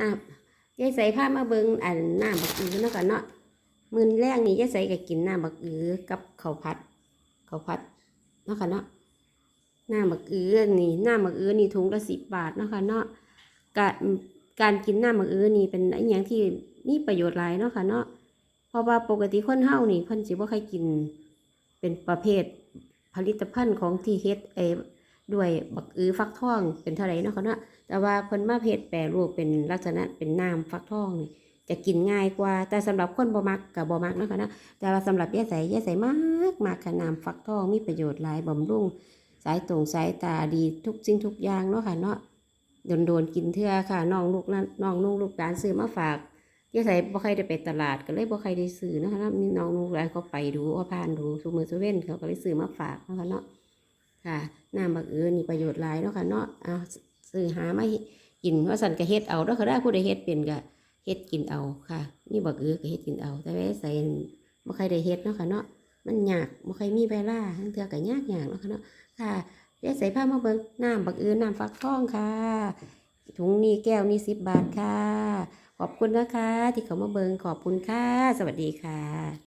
น้ำยายใส่ผ้ามาเบิงอันน้ำบักอือเนาะกันเนาะมื้อแรกนี่ยายใส่ก็กินน้ำบักอือกับข้าวผัดข้าวผัดเนาะค่ะเนาะน้ำบักอือนี่น้ำบักอือนี่ถุงละสิบบาทเนาะค่ะเนาะการการกินน้ำบักอือนี่เป็นอหย่างที่มีประโยชน์หลายเนาะค่ะเนาะเพราะว่าปกติคนเฮานี่เพิ่นสิบ่ค่อยกินเป็นประเภทผลิตภัณฑ์ของที่เฮ็ดเออ ด้วยบักอือฟักทองเป็นเท่าไรเนาะค่ะเนาะแต่ว่าเพิ่นมาเฮ็ดแปรรูปเป็นลักษณะเป็นน้ำฟักทองนี่จะกินง่ายกว่า แต่สำหรับคนบ่มักกับบ่มักเนาะคะเนาะแต่ว่าสำหรับยาใสยายใสมากมากค่ะน้ำฟักทองมีประโยชน์หลายบำรุง สายตรงสายตาดีทุกสิ่งทุกอย่างเนาะค่ะเนาะโดนโดนกินเทื่อค่ะน้องลูกนั่นน้องนุ่งลูกหลานซื้อมาฝากยาใสบ่ค่อยได้ไปตลาดก็เลยบ่ใค่อยได้ซื้อเนาะคะเนาะมีน้องลูกหลานเขาไปดูว่าผ่านดูซุมือซุเว้นเขาก็เลยซื้อมาฝากเนาะคะเนาะ ค่ะน้ำบักเอือนี่ประโยชน์หลายเนาะค่ะเนาะเอาซื้อหามากินว่าสันก็เฮ็ดเอาแล้วเขาได้ผู้ใดเฮ็ดเป็นก็เฮ็ดกินเอาค่ะ นี่บักเอือก็เฮ็ดกินเอา แต่ว่าใส่บ่ใครได้เฮ็ดเนาะค่ะเนาะมันยากบ่ใครมีเวลาทั้งเทื่อก็ยากยากเนาะค่ะเนาะค่ะเดี๋ยวใส่ผ้ามาเบิ่งน้ำบักเอือน้ำฟักทองค่ะถุงนี้แก้วนี้10บาทค่ะ ขอบคุณนะคะ ที่เขามาเบิ่งขอบคุณค่ะ สวัสดีค่ะ